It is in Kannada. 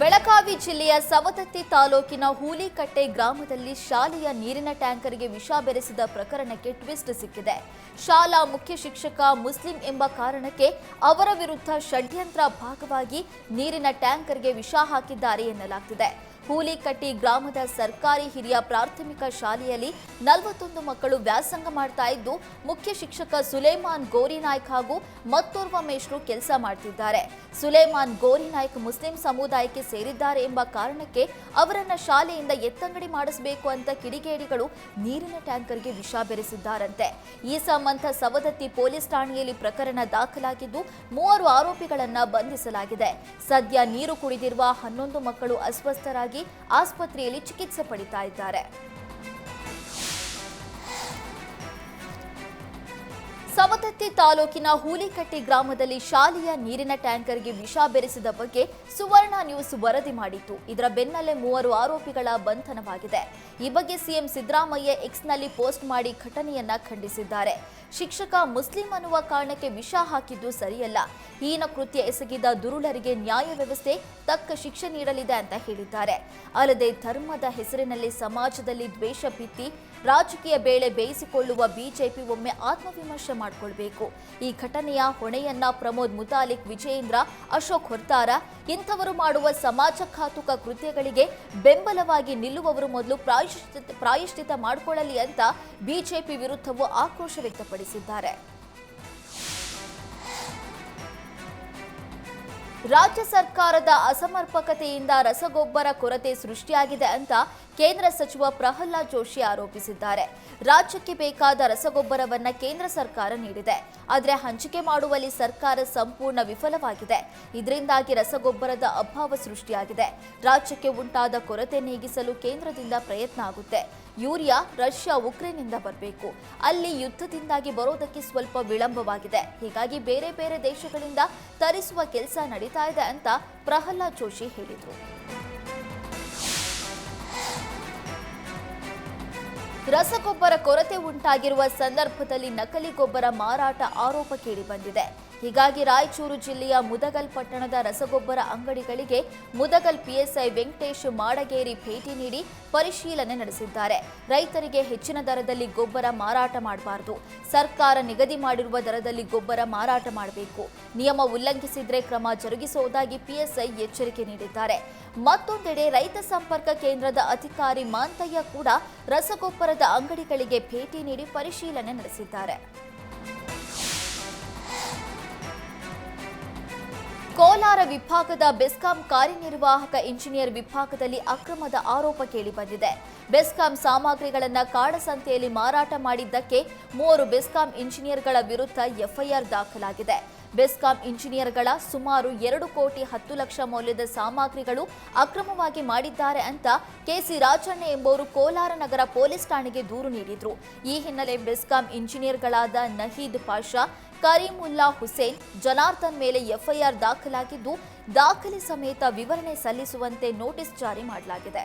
ಬೆಳಗಾವಿ ಜಿಲ್ಲೆಯ ಸವದತ್ತಿ ತಾಲೂಕಿನ ಹೂಲಿಕಟ್ಟೆ ಗ್ರಾಮದಲ್ಲಿ ಶಾಲೆಯ ನೀರಿನ ಟ್ಯಾಂಕರ್ಗೆ ವಿಷ ಬೆರೆಸಿದ ಪ್ರಕರಣಕ್ಕೆ ಟ್ವಿಸ್ಟ್ ಸಿಕ್ಕಿದೆ. ಶಾಲಾ ಮುಖ್ಯ ಶಿಕ್ಷಕ ಮುಸ್ಲಿಂ ಎಂಬ ಕಾರಣಕ್ಕೆ ಅವರ ವಿರುದ್ಧ ಷಡ್ಯಂತ್ರ ಭಾಗವಾಗಿ ನೀರಿನ ಟ್ಯಾಂಕರ್ಗೆ ವಿಷ ಹಾಕಿದ್ದಾರೆ ಎನ್ನಲಾಗ್ತಿದೆ. ಹೂಲಿಕಟ್ಟಿ ಗ್ರಾಮದ ಸರ್ಕಾರಿ ಹಿರಿಯ ಪ್ರಾಥಮಿಕ ಶಾಲೆಯಲ್ಲಿ ನಲವತ್ತೊಂದು ಮಕ್ಕಳು ವ್ಯಾಸಂಗ ಮಾಡ್ತಾ ಇದ್ದು, ಮುಖ್ಯ ಶಿಕ್ಷಕ ಸುಲೇಮಾನ್ ಗೋರಿನಾಯ್ಕ್ ಹಾಗೂ ಮತ್ತೋರ್ವ ಮೇಷ್ರು ಕೆಲಸ ಮಾಡ್ತಿದ್ದಾರೆ. ಸುಲೇಮಾನ್ ಗೋರಿನಾಯ್ಕ್ ಮುಸ್ಲಿಂ ಸಮುದಾಯಕ್ಕೆ ಸೇರಿದ್ದಾರೆ ಎಂಬ ಕಾರಣಕ್ಕೆ ಅವರನ್ನ ಶಾಲೆಯಿಂದ ಎತ್ತಂಗಡಿ ಮಾಡಿಸಬೇಕು ಅಂತ ಕಿಡಿಗೇಡಿಗಳು ನೀರಿನ ಟ್ಯಾಂಕರ್ಗೆ ವಿಷ ಬೆರೆಸಿದ್ದಾರಂತೆ. ಈ ಸಂಬಂಧ ಸವದತ್ತಿ ಪೊಲೀಸ್ ಠಾಣೆಯಲ್ಲಿ ಪ್ರಕರಣ ದಾಖಲಾಗಿದ್ದು, ಮೂವರು ಆರೋಪಿಗಳನ್ನ ಬಂಧಿಸಲಾಗಿದೆ. ಸದ್ಯ ನೀರು ಕುಡಿದಿರುವ ಹನ್ನೊಂದು ಮಕ್ಕಳು ಅಸ್ವಸ್ಥರಾಗಿ ಆಸ್ಪತ್ರೆಯಲ್ಲಿ ಚಿಕಿತ್ಸೆ ಪಡಿತಾ ಇದ್ದಾರೆ. ಸವದತ್ತಿ ತಾಲೂಕಿನ ಹೂಲಿಕಟ್ಟಿ ಗ್ರಾಮದಲ್ಲಿ ಶಾಲೆಯ ನೀರಿನ ಟ್ಯಾಂಕರ್ಗೆ ವಿಷ ಬೆರೆಸಿದ ಬಗ್ಗೆ ಸುವರ್ಣ ನ್ಯೂಸ್ ವರದಿ ಮಾಡಿತ್ತು. ಇದರ ಬೆನ್ನಲ್ಲೇ ಮೂವರು ಆರೋಪಿಗಳ ಬಂಧನವಾಗಿದೆ. ಈ ಬಗ್ಗೆ ಸಿಎಂ ಸಿದ್ದರಾಮಯ್ಯ ಎಕ್ಸ್ನಲ್ಲಿ ಪೋಸ್ಟ್ ಮಾಡಿ ಘಟನೆಯನ್ನ ಖಂಡಿಸಿದ್ದಾರೆ. ಶಿಕ್ಷಕ ಮುಸ್ಲಿಂ ಅನ್ನುವ ಕಾರಣಕ್ಕೆ ವಿಷ ಹಾಕಿದ್ದು ಸರಿಯಲ್ಲ. ಹೀನ ಕೃತ್ಯ ಎಸಗಿದ ದುರುಳರಿಗೆ ನ್ಯಾಯ ವ್ಯವಸ್ಥೆ, ತಕ್ಕ ಶಿಕ್ಷೆ ನೀಡಲಿದೆ ಅಂತ ಹೇಳಿದ್ದಾರೆ. ಅಲ್ಲದೆ ಧರ್ಮದ ಹೆಸರಿನಲ್ಲಿ ಸಮಾಜದಲ್ಲಿ ದ್ವೇಷ ಭಿತ್ತಿ ರಾಜಕೀಯ ಬೇಳೆ ಬೇಯಿಸಿಕೊಳ್ಳುವ ಬಿಜೆಪಿ ಒಮ್ಮೆ ಆತ್ಮವಿಮರ್ಶೆ ಮಾಡಿಕೊಳ್ಬೇಕು. ಈ ಘಟನೆಯ ಹೊಣೆಯನ್ನ ಪ್ರಮೋದ್ ಮುತಾಲಿಕ್, ವಿಜಯೇಂದ್ರ, ಅಶೋಕ್ ಹೊರ್ತಾರ. ಇಂಥವರು ಮಾಡುವ ಸಮಾಜಘಾತುಕ ಕೃತ್ಯಗಳಿಗೆ ಬೆಂಬಲವಾಗಿ ನಿಲ್ಲುವವರು ಮೊದಲು ಪ್ರಾಯಶ್ಚಿತ ಪ್ರಾಯಶ್ಚಿತ ಮಾಡಿಕೊಳ್ಳಲಿ ಅಂತ ಬಿಜೆಪಿ ವಿರುದ್ಧವೂ ಆಕ್ರೋಶ ವ್ಯಕ್ತಪಡಿಸಿದ್ದಾರೆ. ರಾಜ್ಯ ಸರ್ಕಾರದ ಅಸಮರ್ಪಕತೆಯಿಂದ ರಸಗೊಬ್ಬರ ಕೊರತೆ ಸೃಷ್ಟಿಯಾಗಿದೆ ಅಂತ ಕೇಂದ್ರ ಸಚಿವ ಪ್ರಹ್ಲಾದ್ ಜೋಶಿ ಆರೋಪಿಸಿದ್ದಾರೆ. ರಾಜ್ಯಕ್ಕೆ ಬೇಕಾದ ರಸಗೊಬ್ಬರವನ್ನ ಕೇಂದ್ರ ಸರ್ಕಾರ ನೀಡಿದೆ. ಆದರೆ ಹಂಚಿಕೆ ಮಾಡುವಲ್ಲಿ ಸರ್ಕಾರ ಸಂಪೂರ್ಣ ವಿಫಲವಾಗಿದೆ. ಇದರಿಂದಾಗಿ ರಸಗೊಬ್ಬರದ ಅಭಾವ ಸೃಷ್ಟಿಯಾಗಿದೆ. ರಾಜ್ಯಕ್ಕೆ ಉಂಟಾದ ಕೊರತೆ ನೀಗಿಸಲು ಕೇಂದ್ರದಿಂದ ಪ್ರಯತ್ನ ಆಗುತ್ತೆ. ಯೂರಿಯಾ ರಷ್ಯಾ ಉಕ್ರೇನ್ನಿಂದ ಬರಬೇಕು. ಅಲ್ಲಿ ಯುದ್ಧದಿಂದಾಗಿ ಬರೋದಕ್ಕೆ ಸ್ವಲ್ಪ ವಿಳಂಬವಾಗಿದೆ. ಹೀಗಾಗಿ ಬೇರೆ ಬೇರೆ ದೇಶಗಳಿಂದ ತರಿಸುವ ಕೆಲಸ ನಡೀತಾ ಇದೆ ಅಂತ ಪ್ರಹ್ಲಾದ್ ಜೋಶಿ ಹೇಳಿದರು. ರಸಗೊಬ್ಬರ ಕೊರತೆ ಉಂಟಾಗಿರುವ ಸಂದರ್ಭದಲ್ಲಿ ನಕಲಿ ಗೊಬ್ಬರ ಮಾರಾಟ ಆರೋಪ ಕೇಳಿಬಂದಿದೆ ಹೀಗಾಗಿ ರಾಯಚೂರು ಜಿಲ್ಲೆಯ ಮುದಗಲ್ ಪಟ್ಟಣದ ರಸಗೊಬ್ಬರ ಅಂಗಡಿಗಳಿಗೆ ಮುದಗಲ್ ಪಿಎಸ್ಐ ವೆಂಕಟೇಶ್ ಮಾಡಗೇರಿ ಭೇಟಿ ನೀಡಿ ಪರಿಶೀಲನೆ ನಡೆಸಿದ್ದಾರೆ. ರೈತರಿಗೆ ಹೆಚ್ಚಿನ ದರದಲ್ಲಿ ಗೊಬ್ಬರ ಮಾರಾಟ ಮಾಡಬಾರದು. ಸರ್ಕಾರ ನಿಗದಿ ಮಾಡಿರುವ ದರದಲ್ಲಿ ಗೊಬ್ಬರ ಮಾರಾಟ ಮಾಡಬೇಕು. ನಿಯಮ ಉಲ್ಲಂಘಿಸಿದ್ರೆ ಕ್ರಮ ಜರುಗಿಸುವುದಾಗಿ ಪಿಎಸ್ಐ ಎಚ್ಚರಿಕೆ ನೀಡಿದ್ದಾರೆ. ಮತ್ತೊಂದೆಡೆ ರೈತ ಸಂಪರ್ಕ ಕೇಂದ್ರದ ಅಧಿಕಾರಿ ಮಾಂತಯ್ಯ ಕೂಡ ರಸಗೊಬ್ಬರದ ಅಂಗಡಿಗಳಿಗೆ ಭೇಟಿ ನೀಡಿ ಪರಿಶೀಲನೆ ನಡೆಸಿದ್ದಾರೆ. ಕೋಲಾರ ವಿಭಾಗದ ಬೆಸ್ಕಾಂ ಕಾರ್ಯನಿರ್ವಾಹಕ ಇಂಜಿನಿಯರ್ ವಿಭಾಗದಲ್ಲಿ ಅಕ್ರಮದ ಆರೋಪ ಕೇಳಿಬಂದಿದೆ ಬೆಸ್ಕಾಂ ಸಾಮಗ್ರಿಗಳನ್ನು ಕಾಡಸಂತೆಯಲ್ಲಿ ಮಾರಾಟ ಮಾಡಿದ್ದಕ್ಕೆ ಮೂವರು ಬೆಸ್ಕಾಂ ಇಂಜಿನಿಯರ್ಗಳ ವಿರುದ್ಧ ಎಫ್ಐಆರ್ ದಾಖಲಾಗಿದೆ. ಬೆಸ್ಕಾಂ ಇಂಜಿನಿಯರ್ಗಳ ಸುಮಾರು ಎರಡು ಕೋಟಿ ಹತ್ತು ಲಕ್ಷ ಮೌಲ್ಯದ ಸಾಮಗ್ರಿಗಳು ಅಕ್ರಮವಾಗಿ ಮಾಡಿದ್ದಾರೆ ಅಂತ ಕೆಸಿ ರಾಜಣ್ಣ ಎಂಬುವರು ಕೋಲಾರ ನಗರ ಪೊಲೀಸ್ ಠಾಣೆಗೆ ದೂರು ನೀಡಿದ್ರು. ಈ ಹಿನ್ನೆಲೆ ಬೆಸ್ಕಾಂ ಇಂಜಿನಿಯರ್ಗಳಾದ ನಹೀದ್ ಪಾಷಾ, ಕರೀಮುಲ್ಲಾ ಹುಸೇನ್, ಜನಾರ್ದನ್ ಮೇಲೆ ಎಫ್ಐಆರ್ ದಾಖಲಾಗಿದ್ದು, ದಾಖಲೆ ಸಮೇತ ವಿವರಣೆ ಸಲ್ಲಿಸುವಂತೆ ನೋಟಿಸ್ ಜಾರಿ ಮಾಡಲಾಗಿದೆ.